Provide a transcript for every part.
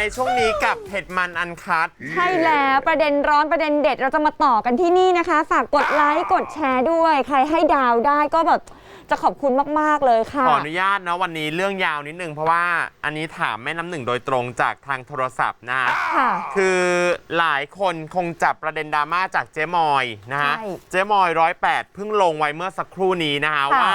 ในช่วงนี้กับเผ็ดมันอันคัด ใช่แล้วประเด็นร้อนประเด็นเด็ดเราจะมาต่อกันที่นี่นะคะ ฝากกดไลค์กดแชร์ด้วย ใครให้ดาวได้ก็แบบจะขอบคุณมาก ๆ เลยค่ะ ขออนุญาตนะวันนี้เรื่องยาวนิดนึงเพราะว่าอันนี้ถามแม่น้ำหนึ่งโดยตรงจากทางโทรศัพท์นะค่ะ คือหลายคนคงจับประเด็นดราม่าจากเจ๊มอยนะฮะใช่เจ๊มอยร้อยแปดเพิ่งลงไว้เมื่อสักครู่นี้นะฮะค่ะ ว่า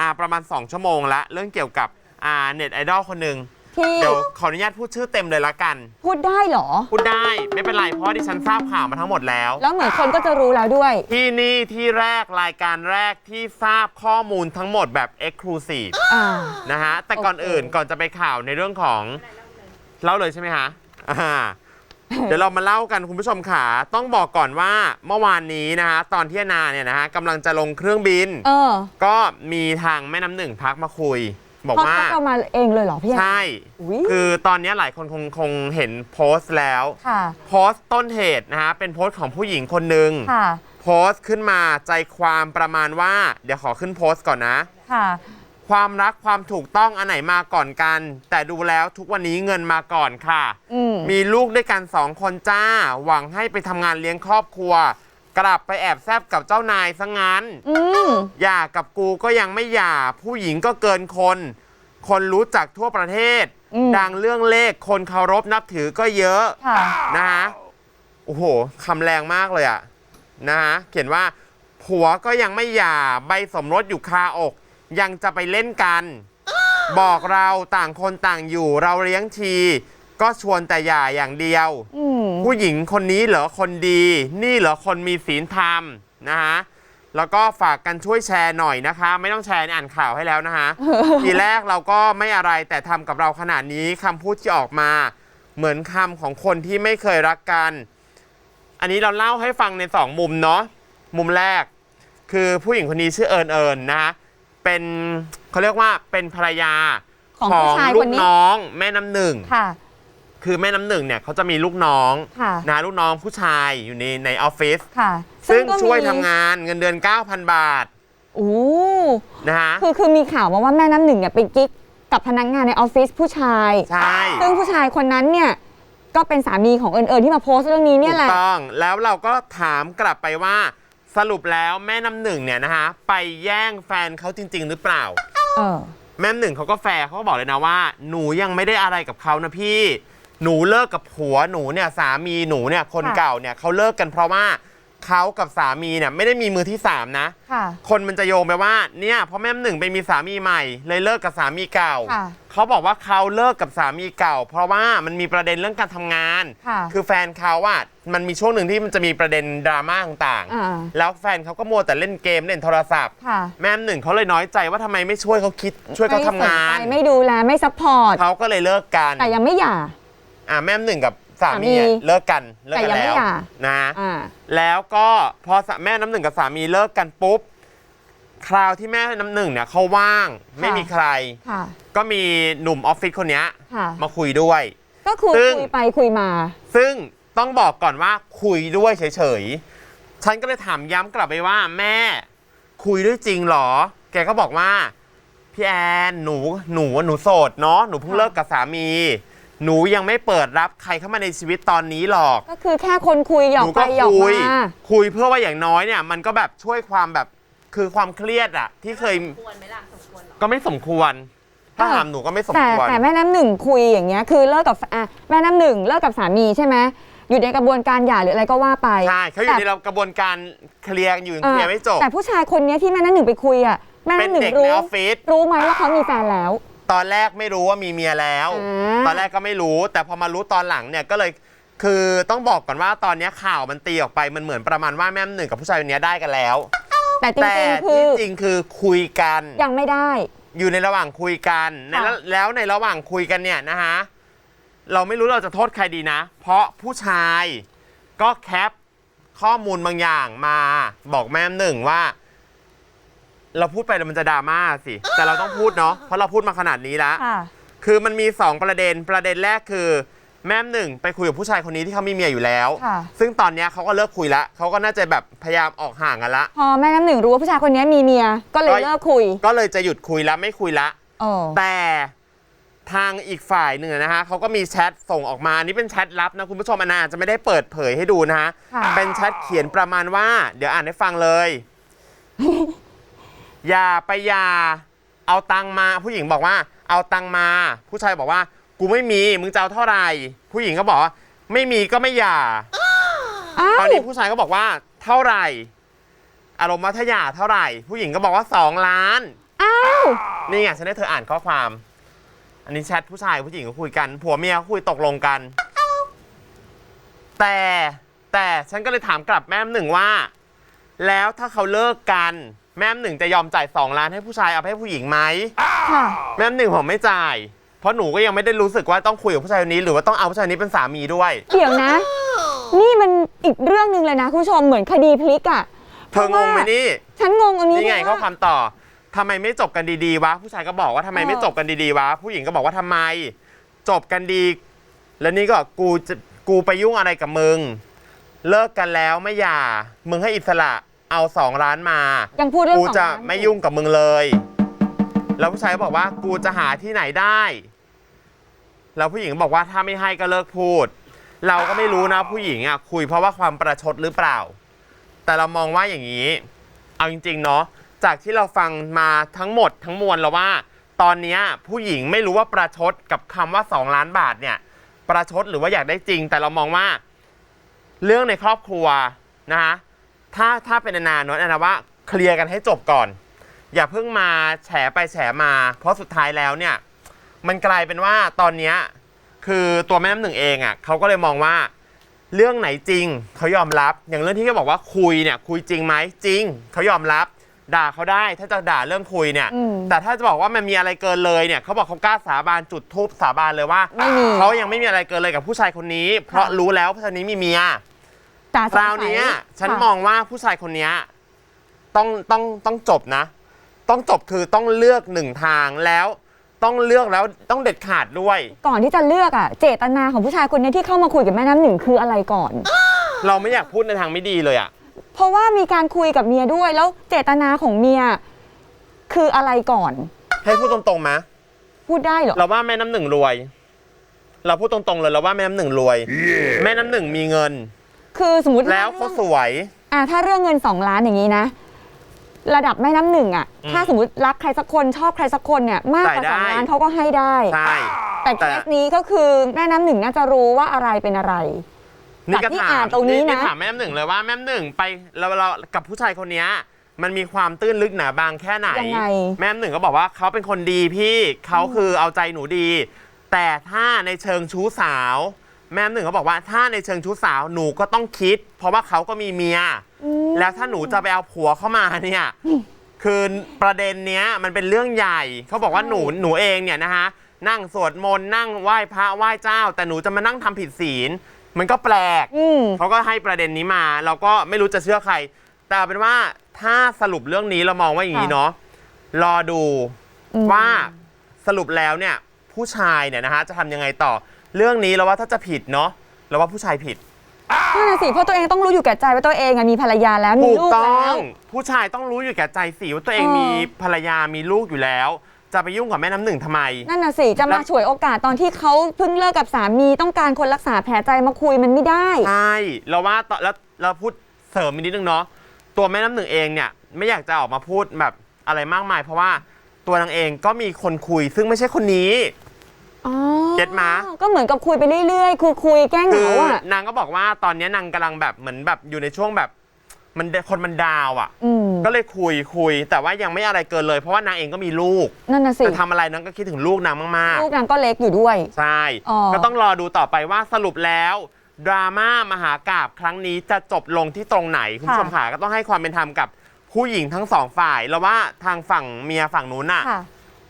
อ่าประมาณ 2 ชั่วโมงละเรื่องเกี่ยวกับอ่าเน็ตไอดอลคนหนึ่ง ที่เดี๋ยวขออนุญาตพูดชื่อเต็มเลยละกัน พูดได้เหรอ พูดได้ไม่เป็นไรเพราะว่าดิฉันทราบข่าวมาทั้งหมดแล้ว แล้วเหมือนคนก็จะรู้แล้วด้วย ที่นี่ที่แรกรายการแรกที่ทราบข้อมูลทั้งหมดแบบ Exclusive อ่า นะฮะ แต่ก่อนโอเค อื่นก่อนจะไปข่าวในเรื่องของเล่าเลยใช่ไหมคะอ่าเดี๋ยวเรามาเล่ากันคุณผู้ชมขาต้องบอกก่อนว่าเมื่อวานนี้นะฮะตอนที่นาเนี่ยนะฮะกำลังจะลงเครื่องบิน เออ ก็มีทางแม่น้ำหนึ่งพักมาคุย บอกเขาว่าทักเรามาเองเลยเหรอพี่แอน ใช่ อุ๊ยคือตอนนี้หลายคนคงคงเห็นโพสต์แล้ว ค่ะ โพสต์ต้นเหตุนะฮะ เป็นโพสต์ของผู้หญิงคนหนึ่งค่ะ โพสต์ขึ้นมาใจความประมาณว่า เดี๋ยวขอขึ้นโพสต์ก่อนนะ ค่ะ ความรักความถูกต้องอันไหนมาก่อนกัน แต่ดูแล้วทุกวันนี้เงินมาก่อนค่ะ อืม มีลูกด้วยกันสองคนจ้า หวังให้ไปทำงานเลี้ยงครอบครัว กลับไปแอบแซบกับเจ้านายซะงั้น อืมหย่ากับกูก็ยังไม่หย่า ผู้หญิงก็เกินคน คนรู้จักทั่วประเทศ อืม ดังเรื่องเลขคนเคารพนับถือก็เยอะ ค่ะ นะฮะ โอ้โห คำแรงมากเลยอะนะฮะ เขียนว่า ผัวก็ยังไม่หย่า ใบสมรสอยู่คาอก ยังจะไปเล่นกัน บอกเราต่างคนต่างอยู่ เราเลี้ยงที ก็ชวนแต่หย่าอย่างเดียว อืม ผู้หญิงคนนี้เหรอคนดี นี่เหรอคนมีศีลธรรมนะฮะแล้วก็ฝากกันช่วยแชร์หน่อยนะคะ ไม่ต้องแชร์อ่านข่าวให้แล้วนะคะ ทีแรกเราก็ไม่อะไรแต่ทำกับเราขนาดนี้คำพูดที่ออกมา เหมือนคำของคนที่ไม่เคยรักกัน อันนี้เราเล่าให้ฟังในสองมุมเนาะมุมแรก คือผู้หญิงคนนี้ชื่อเอิญเอิญนะฮะเป็นเขาเรียกว่าเป็นภรรยาของผู้ชายลูคกนนี้น้องแม่น้ำหนึ่ง ค่ะคือแม่น้ำหนึ่งเนี่ยเขาจะมีลูกน้องค่ะ นะลูกน้องผู้ชายอยู่ในในออฟฟิศค่ะซึ่งก็มีช่วยทำงานเงินเดือน 9,000 บาทโอ้นะฮะ คือคือมีข่าวมาว่าแม่น้ำหนึ่งเนี่ยไปกิ๊กกับพนักงานในออฟฟิศผู้ชาย ใช่ ซึ่งผู้ชายคนนั้นเนี่ยก็เป็นสามีของเอิญเอิญที่มาโพสต์เรื่องนี้เนี่ยแหถูละกต้องแล้วเราก็ถามกลับไปว่าสรุปแล้วแม่น้ำหนึ่งเนี่ยนะฮะไปแย่งแฟนเขาจริง ๆ หรือเปล่า เออ แม่น้ำหนึ่งเขาก็แฟร์เขาก็บอกเลยนะว่า หนูยังไม่ได้อะไรกับเขานะพี่ หนูเลิกกับผัวหนูเนี่ยสามีหนูเนี่ยคนค่ะ เก่าเนี่ยเขาเลิกกันเพราะว่าเขากับสามีเนี่ยไม่ได้มีมือที่สามนะ ค่ะ คนมันจะโยงไปว่าเนี่ยเพราะแม่น้ำหนึ่งไปมีสามีใหม่ เลยเลิกกับสามีเก่า ค่ะเขาบอกว่าเขาเลิกกับสามีเก่า เพราะว่ามันมีประเด็นเรื่องการทำงาน ค่ะคือแฟนเขาอะมันมีช่วงหนึ่งที่มันจะมีประเด็นดราม่าต่างอ่า ๆ แล้วแฟนเขาก็มัวแต่เล่นเกมเล่นโทรศัพท์ ค่ะแม่น้ำหนึ่งเขาเลยน้อยใจว่าทำไมไม่ช่วยเขาคิดช่วยเขาทำงาน ไม่สใจไม่ดูแลไม่ซัพพอร์ต เขาก็เลยเลิกกัน แต่ยังไม่หย่า อ่าแม่น้ำหนึ่งกับสามีสามีอะเลิกกันเลิกกันแต่ยังไม่แล้วหย่า นะอ่า แล้วก็พอสะแม่น้ำหนึ่งกับสามีเลิกกันปุ๊บคราวที่แม่น้ำหนึ่งเนี่ยเขาว่างไม่มีใคร ค่ะ ก็มีหนุ่มออฟฟิศคนเนี้ยค่ะ มาคุยด้วย ก็คุยซึ่ง คุยไปคุยมา ซึ่งต้องบอกก่อนว่าคุยด้วยเฉยๆ ฉันก็เลยถามย้ำกลับไปว่าแม่ คุยด้วยจริงเหรอ แกก็บอกว่า พี่แอนหนูหนูหนูโสดเนาะหนูเพิ่งค่ะเลิกกับสามี หนูยังไม่เปิดรับใครเข้ามาในชีวิตตอนนี้หรอก ก็คือแค่คนคุยหยอหกนูไปก็หยอกคุย มา คุยเพื่อว่าอย่างน้อยเนี่ย มันก็แบบช่วยความแบบคือความเครียดอะที่เคยควรไหมล่ะสมควรเหรอก็ไม่สมควร ถ้าถามหนูก็ไม่สมแต่ควร แต่แม่น้ำหนึ่งคุยอย่างเงี้ยคือเลิกกับอะแม่น้ำหนึ่งเลิกกับสามีใช่ไหมอยู่ในกระบวนการหย่าหรืออะไรก็ว่าไปใช่เขาอยู่ในแต่กระบวนการเคลียร์กันอยู่เคลียร์ไม่จบ แต่ผู้ชายคนเนี้ยที่แม่น้ำหนึ่งไปคุยอะแม่เป็นน้ำหนึ่งเด็กในรู้ออฟฟิศ รู้ไหมว่าเขามีแฟนแล้ว ตอนแรกไม่รู้ว่ามีเมียแล้วอ่าตอนแรกก็ไม่รู้ แต่พอมารู้ตอนหลังเนี่ยก็เลยคือต้องบอกก่อนว่าตอนนี้ข่าวมันตีออกไปมันเหมือนประมาณว่าแม่น้ำหนึ่งกับผู้ชายคนนี้ได้กันแล้ว แต่จแต่ริงๆคือที่จริงคือคุยกัน ยังไม่ได้ อยู่ในระหว่างคุยกันในค่ะ ระแล้วในระหว่างคุยกันเนี่ยนะฮะเราไม่รู้เราจะโทษใครดีนะ เพราะผู้ชายก็แคปข้อมูลบางอย่างมาบอกแม่น้ำหนึ่งว่า เราพูดไปแล้วมันจะดราม่าสิ แต่เราต้องพูดเนาะเพราะเราพูดมาขนาดนี้แล้ว ค่ะ คือมันมี 2 ประเด็นประเด็นแรกคือ แม่หนึ่งไปคุยกับผู้ชายคนนี้ที่เขามีเมียอยู่แล้ว ค่ะ ซึ่งตอนเนี้ยเขาก็เลิกคุยละเขาก็น่าจะแบบพยายามออกห่างกันละ พอแม่น้ำหนึ่งรู้ว่าผู้ชายคนนี้มีเมีย ก็เลยก็ เลิกคุยก็เลยจะหยุดคุยละไม่คุยละเออแต่ทางอีกฝ่ายหนึ่งนะฮะเขาก็มีแชทส่งออกมานี่เป็นแชทลับนะคุณผู้ชมอนนาอาจจะไม่ได้เปิดเผยให้ดูนะฮะค่ะ เป็นแชทเขียนประมาณว่า เดี๋ยวอ่านให้ฟังเลย อย่าไปอย่าเอาตังค์มาผู้หญิงบอกว่า เอาตังค์มา ผู้ชายบอกว่า กูไม่มีมึงจะเอาเท่าไหร่ ผู้หญิงก็บอกว่าไม่มีก็ไม่อย่าอ้าตอวนนี้ผู้ชายก็บอกว่าเท่าไหร่อารมณ์ว่าถ้าหย่าเท่าไหร่ ผู้หญิงก็บอกว่าสองล้าน อ้าวนี่ไงฉันให้เธออ่านข้อความ อันนี้แชทผู้ชายผู้หญิงก็คุยกัน ผัวเมียเขาคุยตกลงกัน แต่แต่ฉันก็เลยถามกลับแม่มหนึ่งว่า แล้วถ้าเขาเลิกกัน แม่มหนึ่งจะยอมจ่ายสองล้านให้ผู้ชายเอาไปให้ผู้หญิงไหมค่ะแม่มหนึ่งผมไม่จ่าย เพราะหนูก็ยังไม่ได้รู้สึกว่าต้องคุยกับผู้ชายคนนี้ หรือว่าต้องเอาผู้ชายคนนี้เป็นสามีด้วย เดี๋ยวนะ นี่มันอีกเรื่องหนึ่งเลยนะคุณผู้ชมเหมือนคดีพลิกอะเธองงไหมนี่ ฉันงงอันนี้นี่ไงเพข้อราะความต่อทำไมไม่จบกันดีๆวะ ผู้ชายก็บอกว่าทำไมเออไม่จบกันดีๆวะ ผู้หญิงก็บอกว่าทำไม จบกันดี แล้วนี่ก็กูจะกูไปยุ่งอะไรกับมึง เลิกกันแล้วไม่หย่า มึงให้อิสระ เอาสองล้านมา ยังพูดเรื่องกูสองจะล้านไม่ยุ่งกับมึงเลย แล้วผู้ชายก็บอกว่ากูจะหาที่ไหนได้ แล้วผู้หญิงก็บอกว่าถ้าไม่ให้ก็เลิกพูด เราก็ไม่รู้นะผู้หญิงอะคุยเพราะว่าความประชดหรือเปล่า แต่เรามองว่าอย่างนี้ เอาจริงๆเนาะจากที่เราฟังมาทั้งหมดทั้งมวลแล้วว่า ตอนเนี้ยผู้หญิงไม่รู้ว่าประชดกับคำว่า 2 ล้านบาทเนี่ย ประชดหรือว่าอยากได้จริง แต่เรามองว่า เรื่องในครอบครัวนะฮะ ถ้าถ้าเป็นนานๆเนอะนานาว่าเคลียร์กันให้จบก่อน อย่าเพิ่งมาแฉไปแฉมา เพราะสุดท้ายแล้วเนี่ย มันกลายเป็นว่าตอนเนี้ยคือตัวแม่น้ำหนึ่งเองอะ่ะเขาก็เลยมองว่าเรื่องไหนจริงเขายอมรับ อย่างเรื่องที่เขาบอกว่าคุยเนี่ยคุยจริงไหมจริงเขายอมรับ ด่าเขาได้ถ้าจะด่าเรื่องคุยเนี่ย อืม แต่ถ้าจะบอกว่ามันมีอะไรเกินเลยเนี่ยเขาบอกเขากล้าสาบานจุดทูบสาบานเลยว่าไม่มี เขายังไม่มีอะไรเกินเลยกับผู้ชายคนนี้ เพราะค่ะรู้แล้วผู้ชายคนนี้มีเมีย แต่สงคสัราวเนี้ยฉันค่ะมองว่าผู้ชายคนเนี้ยต้องต้องต้องจบนะ ต้องจบคือต้องเลือกหนึ่งทางแล้วต้องเลือกแล้วต้องเด็ดขาดด้วย ก่อนที่จะเลือกอะเจตนาของผู้ชายคนนี้ที่เข้ามาคุยกับแม่น้ำหนึ่งคืออะไรก่อน เราไม่อยากพูดในทางไม่ดีเลยอะเพราะว่ามีการคุยกับเมียด้วยแล้วเจตนาของเมียคืออะไรก่อน ให้พูดตรงๆไหมพูดได้เหรอเราว่าแม่น้ำหนึ่งรวย เราพูดตรงๆเลยเราว่าแม่น้ำหนึ่งรวย แม่น้ำหนึ่งมีเงิน คือสมมติแล้วเขาสวย อะถ้าเรื่องเงินสองล้านอย่างนี้นะ ระดับแม่น้ำหนึ่งอะอืมถ้าสมมติรักใครสักคนชอบใครสักคนเนี่ยมากกว่าจ่ายสองได้ล้านเขาก็ให้ได้ ใช่ แต่เคสนี้ก็คือแม่น้ำหนึ่งน่าจะรู้ว่าอะไรเป็นอะไรนี่ก็จากที่ถาอ่ามนตรงนี้นะถามแม่น้ำหนึ่งเลยว่าแม่น้ำหนึ่งไปเราเรากับผู้ชายคนเนี้ยมันมีความตื้นลึกหนาบางแค่ไหนยังไงแม่น้ำหนึ่งก็บอกว่าเขาเป็นคนดีพี่เขาคือเอาใจหนูดี แต่ถ้าในเชิงชู้สาว แม่น้ำหนึ่งก็บอกว่าถ้าในเชิงชู้สาวหนูก็ต้องคิด เพราะว่าเขาก็มีเมียอืมแล้วถ้าหนูจะไปเอาผัวเข้ามาเนี่ยคือประเด็นเนี้ยมันเป็นเรื่องใหญ่เขาบอกว่าใช่หนูหนูเองเนี่ยนะฮะนั่งสวดมนต์นั่งไหว้พระไหว้เจ้า แต่หนูจะมานั่งทำผิดศีล มันก็แปลกอืม เขาก็ให้ประเด็นนี้มา เราก็ไม่รู้จะเชื่อใคร แต่เอาเป็นว่าถ้าสรุปเรื่องนี้เรามองว่าอย่างนี้ค่ะ เนาะรอดูอืมว่าสรุปแล้วเนี่ยผู้ชายเนี่ยนะฮะจะทำยังไงต่อ เรื่องนี้เราว่าถ้าจะผิดเนาะเราว่าผู้ชายผิด นั่นน่ะสิเพราะตัวเองต้องรู้อยู่แก่ใจว่าตัวเองอะมีภรรยาแล้วมีถูกลูกต้อแล้ง ว ผู้ชายต้องรู้อยู่แก่ใจสิว่าตัวเองเออ มีภรรยามีลูกอยู่แล้ว จะไปยุ่งกับแม่น้ำหนึ่งทำไม นั่นน่ะสิจะแล้มาว ฉวยโอกาสตอนที่เขาเพิ่งเลิกกับสามีต้องการคนรักษาแผลใจมาคุยมันไม่ได้ ใช่เราว่าตอนแล้วเราพูดเสริมอีกนิดนึงเนาะตัวแม่น้ำหนึ่งเองเนี่ยไม่อยากจะออกมาพูดแบบอะไรมากมาย เพราะว่าตัวนางเองก็มีคนคุยซึ่งไม่ใช่คนนี้อ๋อ เก็ตมาก็เหมือนกับคุยไปเรื่อยๆคุยคุยๆแก้เหคืงาออะนางก็บอกว่าตอนนี้นางกำลังแบบเหมือนแบบอยู่ในช่วงแบบ มันคนมันดาวอะ่ะ อืมก็เลยคุยคุย แต่ว่ายังไม่อะไรเกินเลย เพราะว่านางเองก็มีลูกนั่นน่ะสิจะทำอะไรนางก็คิดถึงลูกนางมากๆลูกนางก็เล็กอยู่ด้วยใช่ อ๋อ ก็ต้องรอดูต่อไปว่าสรุปแล้วดราม่ามหากาบครั้งนี้จะจบลงที่ตรงไหน คุณผู้ชมขาก็ต้องให้ความเป็นธรรมกับผู้หญิงทั้งสองฝ่าย แล้วว่าทางฝั่งเมียฝั่งนู้นน่ะ ค่ะ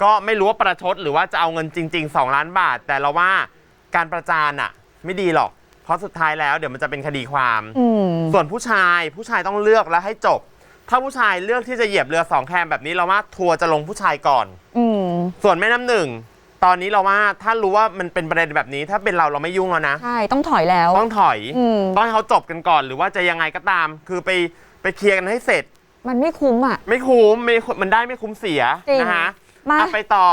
ก็ไม่รู้ว่าประชดหรือว่าจะเอาเงินจริง ๆ 2 ล้านบาท แต่เราว่าการประจานอะไม่ดีหรอก เพราะสุดท้ายแล้วเดี๋ยวมันจะเป็นคดีความ อืม ส่วนผู้ชายผู้ชายต้องเลือกแล้วให้จบ ถ้าผู้ชายเลือกที่จะเหยียบเรือสองแคมแบบนี้เราว่าทัวร์จะลงผู้ชายก่อน อืม ส่วนแม่น้ำหนึ่งตอนนี้เราว่าถ้ารู้ว่ามันเป็นประเด็นแบบนี้ ถ้าเป็นเราเราไม่ยุ่งแล้วนะ ใช่ ต้องถอยแล้ว ต้องถอยอืม ต้องให้เขาจบกันก่อน หรือว่าจะยังไงก็ตาม คือไปไปเคลียร์กันให้เสร็จ มันไม่คุ้มอะ ไม่คุ้มไม่มันได้ไม่คุ้มเสียจริง นะฮะ มาอะไปต่อ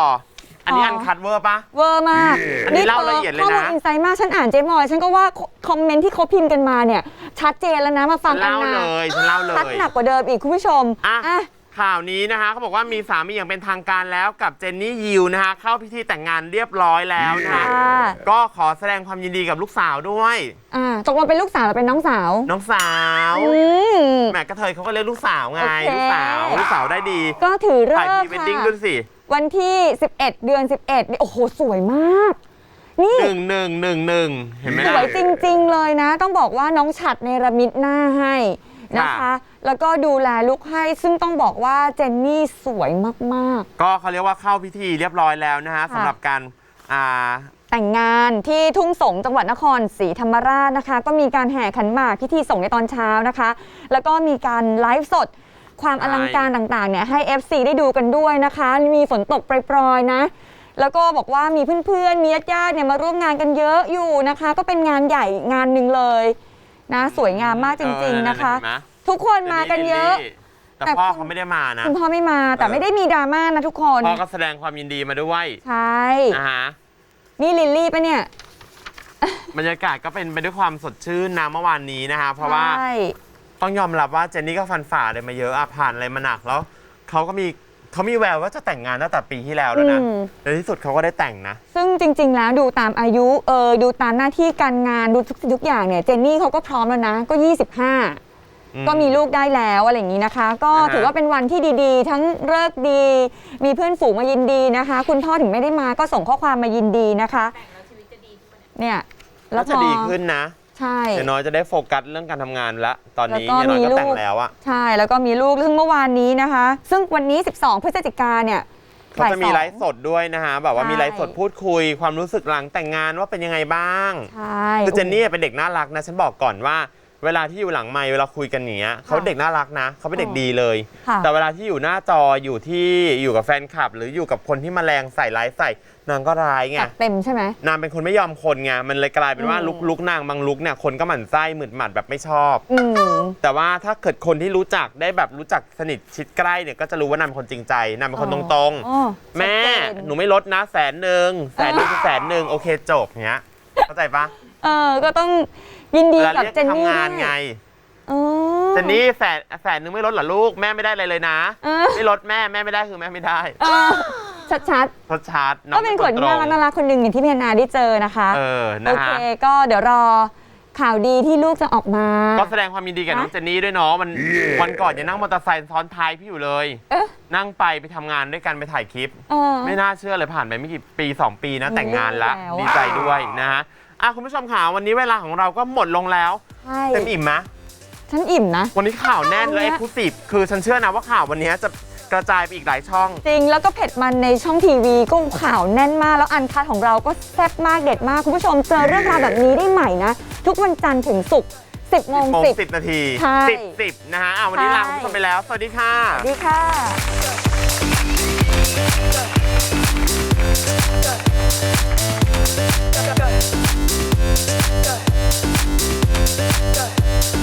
อันนี้อ๋ออัอันคัดเวอร์ปะ เวอร์มากอันนี้เล่าละเอียดเลยนะ ข้อมูลอินไซต์มากฉันอ่านเจ๊มอยฉันก็ว่าคอมเมนต์ที่เขาพิมพ์กันมาเนี่ย ชัดเจนแล้วนะมาฟังฉันกันเล่านะเลยฉันเล่าเลชัดย หนักกว่าเดิมอีกคุณผู้ชมอะ อะ ข่าวนี้นะคะเขาบอกว่ามีสามีอย่างเป็นทางการแล้วกับเจนนี่ยิวนะคะ เข้าพิธีแต่งงานเรียบร้อยแล้วนะคะ ค่ะ ก็ขอแสดงความยินดีกับลูกสาวด้วย อ่าตกลงเป็นลูกสาวหรือเป็นน้องสาวน้องสาวอืม แหมกระเทยเขาก็เรียกลูกสาวไงโอเค ลูกสาวลูกสาวได้ดีก็ถือเลิถ่ายกพรีเวดดิ้งค่ะ ด้วยสิ วันที่ 11 เดือน 11นี่โอ้โห สวยมาก นี่ หนึ่งหนึ่งหนึ่งหนึ่งเห็นไหมสล่ะวยจริง ๆ เลยนะ ต้องบอกว่าน้องฉัดในระมิดหน้าให้นะคะค่ะแล้วก็ดูแลลุกให้ ซึ่งต้องบอกว่าเจนนี่สวยมาก ก็เขาเรียกว่าเข้าพิธีเรียบร้อยแล้วนะฮะค่ะ สำหรับการอ่า ๆ แต่งงานที่ทุ่งสงจังหวัดนครศรีธรรมราชนะคะ ก็มีการแห่ขันหมากพิธีส่งในตอนเช้านะคะ แล้วก็มีการไลฟ์สด ความอลังการต่างๆเนี่ยให้ FC ได้ดูกันด้วยนะคะ มีฝนตกปรยๆนะ แล้วก็บอกว่ามีเพื่อนๆ มีญาติๆเนี่ยมาร่วมงานกันเยอะอยู่นะคะ ก็เป็นงานใหญ่งานหนึ่งเลยนะ สวยงามมากจริง ๆนะคะเห็นไหม ทุกคนมากันเยอะแต่แต่พ่อเขาไม่ได้มานะ คุณพ่อไม่มาแต่เออ ไม่ได้มีดราม่านะทุกคน พ่อก็แสดงความยินดีมาด้วยใช่ นะฮะนี่ลิลลี่ปะเนี่ยบรรยากาศก็เป็นไปด้วยความสดชื่นนะเมื่อวานนี้นะคะเพราะว่า ใช่ ต้องยอมรับว่าเจนนี่ก็ฟันฝ่าอะไรมาเยอะอะผ่านอะไรมาหนักแล้วเขาก็มีเขามีแววว่าจะแต่งงานตั้งแต่ปีที่แล้วแล้วนะอืม ในที่สุดเขาก็ได้แต่งนะ ซึ่งจริง ๆ แล้วดูตามอายุเออดูตามหน้าที่การงานดูทุกสิ่งทุกอย่างเนี่ยเจนนี่เขาก็พร้อมแล้วนะก็ 25 อืมก็มีลูกได้แล้วอะไรอย่างนี้นะคะ ก็นะฮะ ถือว่าเป็นวันที่ดีๆ ทั้งเลิกษ์ดี มีเพื่อนฝูงมายินดีนะคะ คุณพ่อถึงไม่ได้มาก็ส่งข้อความมายินดีนะคะเนี่ยแล้แล้ววพจะอดีขึ้นนะ ใช่อย่างน้อยจะได้โฟกัสเรื่องการทำงานละ ตอนนี้แล้วก็อย่างน้อยมีก็ลูก แต่งแล้วอะใช่ แล้วก็มีลูกซึ่งเมื่อวานนี้นะคะ ซึ่งวันนี้ 12 พฤศจิกาเนี่ยเขาจะมีบ่ยสองไลฟ์สดด้วยนะฮะแบบว่าใช่มีไลฟ์สดพูดคุย ความรู้สึกหลังแต่งงานว่าเป็นยังไงบ้าง ใช่คือเจนนี่เป็นเด็กน่ารักนะ ฉันบอกก่อนว่าเวลาที่อยู่หลังไมค์เวลาคุยกันอย่างเนี้ยเขาเด็กน่ารักนะเขาเป็นเด็กดีเลย ค่ะ แต่เวลาที่อยู่หน้าจออยู่ที่อยู่กับแฟนคลับ หรืออยู่กับคนที่มาแรงใส่ไลฟ์ใส่ นางก็ร้ายไงจัดเต็มใช่ไหมนางเป็นคนไม่ยอมคนไงมันเลยกลายเป็นว่าอืมลุกลุกนางบางลุกเนี่ยคนก็หมั่นไส้หมืดหมัดแบบไม่ชอบ อืม แต่ว่าถ้าเกิดคนที่รู้จักได้แบบรู้จักสนิทชิดใกล้เนี่ยก็จะรู้ว่านางเป็นคนจริงใจนางเป็นคนตรงอ๋อๆ แม่ชัดเจน หนูไม่ลดนะแสนหนึ่งแสนหนึ่งคือแสนหนึ่งโอเคจบเนี้ยเข้าใจปะเออ ก็ต้องยินดีเวลากับเรียกเจนนี่ทำงานไง เออ เจนนี่แสนแสนหนึ่งไม่ลดเหรอลูกแม่ไม่ได้อะไรเลยนะ เออ ไม่ลดแม่แม่ไม่ได้คือแม่ไม่ได้ เออ ชัดทดชาร์จๆน้อก็งเป็นคคนนตรน่างรักน่ารักคนหนึ่งอย่างที่พี่แอนนาได้เจอนะคะเออโอนะเคฮะก็เดี๋ยวรอข่าวดีที่ลูกจะออกมา ก็แสดงความยินดีกับน้องเจนนี่ด้วยเนาะมันวันก่อนยังนั่งมอเตอร์ไซค์ซ้อนท้ายพี่อยู่เลย เอ๊ะ นั่งไปไปทำงานด้วยกันไปถ่ายคลิป เออ ไม่น่าเชื่อเลยผ่านไปไม่กี่ปี 2 ปีนะอืมแต่งงานละแล้วอะดีใจด้วยนะฮะอะคุณผู้ชมข่าววันนี้เวลาของเราก็หมดลงแล้วใช่เต็มอิ่มไหมฉันอิ่มนะ วันนี้ข่าวแน่นและเอาเอ็ละกซ์คลูซีฟคือฉันเชื่อนะว่าข่าววันนี้จะ กระจายไปอีกหลายช่อง จริงแล้วก็เผ็ดมันในช่องทีวีก็ข่าวแน่นมากแล้วอันคัดของเราก็แซ่บมากเด็ดมาก คุณผู้ชมเจอเรื่องราวแบบนี้ได้ใหม่นะ ทุกวันจันทร์ถึงศุกร์10โมงโมง10 สิบนาทีใช่ สิบสิบนะฮะอะวันนี้ลาใช่คุณผู้ชมไปแล้ว สวัสดีค่ะสวัสดีค่ะเ